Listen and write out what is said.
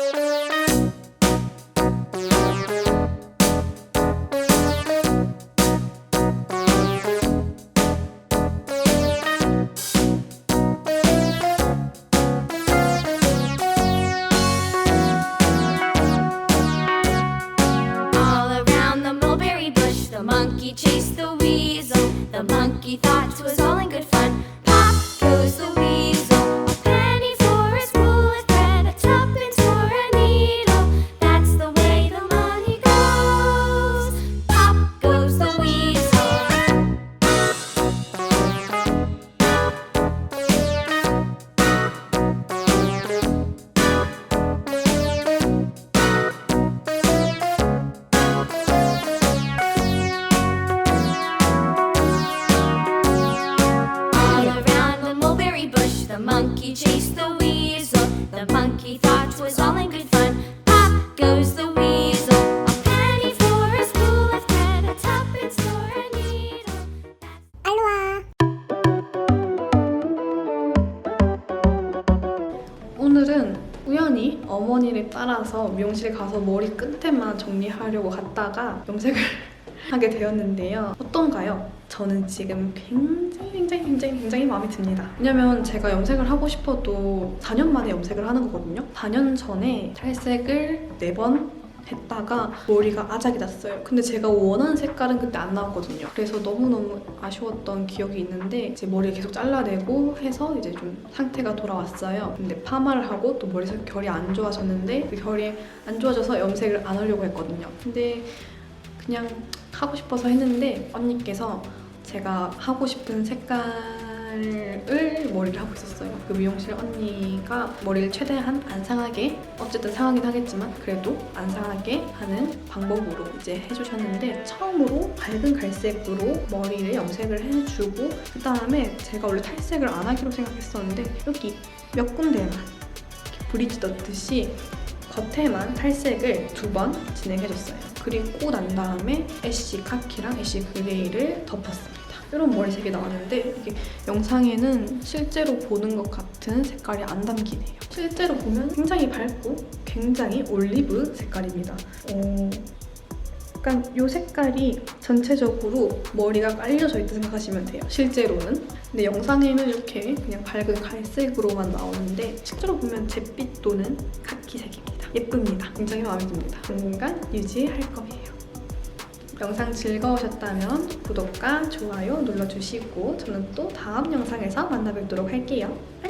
All around the mulberry bush, the monkey chased the weasel. The monkey thought 'twas all in good fun. The monkey chased the weasel. The monkey thought 'twas all in good fun. Pop goes the weasel. A penny for a spool of thread, a tuppence for a needle. 오늘은 우연히 어머니를 따라서 미용실 가서 머리 끝에만 정리하려고 갔다가 염색을 하게 되었는데요. 어떤가요? 저는 지금 굉장히 굉장히 굉장히 굉장히 마음에 듭니다. 왜냐면 제가 염색을 하고 싶어도 4년 만에 염색을 하는 거거든요. 4년 전에 탈색을 4번 했다가 머리가 아작이 났어요. 근데 제가 원하는 색깔은 그때 안 나왔거든요. 그래서 너무너무 아쉬웠던 기억이 있는데 이제 머리 계속 잘라내고 해서 이제 좀 상태가 돌아왔어요. 근데 파마를 하고 또 머리색 결이 안 좋아졌는데 그 결이 안 좋아져서 염색을 안 하려고 했거든요. 근데 그냥 하고 싶어서 했는데 언니께서 제가 하고 싶은 색깔을 머리를 하고 있었어요. 그 미용실 언니가 머리를 최대한 안 상하게 어쨌든 상하긴 하겠지만 그래도 안 상하게 하는 방법으로 이제 해주셨는데 처음으로 밝은 갈색으로 머리를 염색을 해주고 그 다음에 제가 원래 탈색을 안 하기로 생각했었는데 여기 몇 군데만 브릿지 넣듯이 겉에만 탈색을 두 번 진행해줬어요. 그리고 난 다음에 애쉬 카키랑 애쉬 그레이를 덮었습니다. 이런 머리색이 나왔는데 이게 영상에는 실제로 보는 것 같은 색깔이 안 담기네요. 실제로 보면 굉장히 밝고 굉장히 올리브 색깔입니다. 어, 약간 이 색깔이 전체적으로 머리가 깔려져 있다 생각하시면 돼요. 실제로는. 근데 영상에는 이렇게 그냥 밝은 갈색으로만 나오는데 실제로 보면 잿빛 또는 카키색입니다. 예쁩니다. 굉장히 마음에 듭니다. 당분간 유지할 거예요. 영상 즐거우셨다면 구독과 좋아요 눌러주시고 저는 또 다음 영상에서 만나 뵙도록 할게요. 안녕!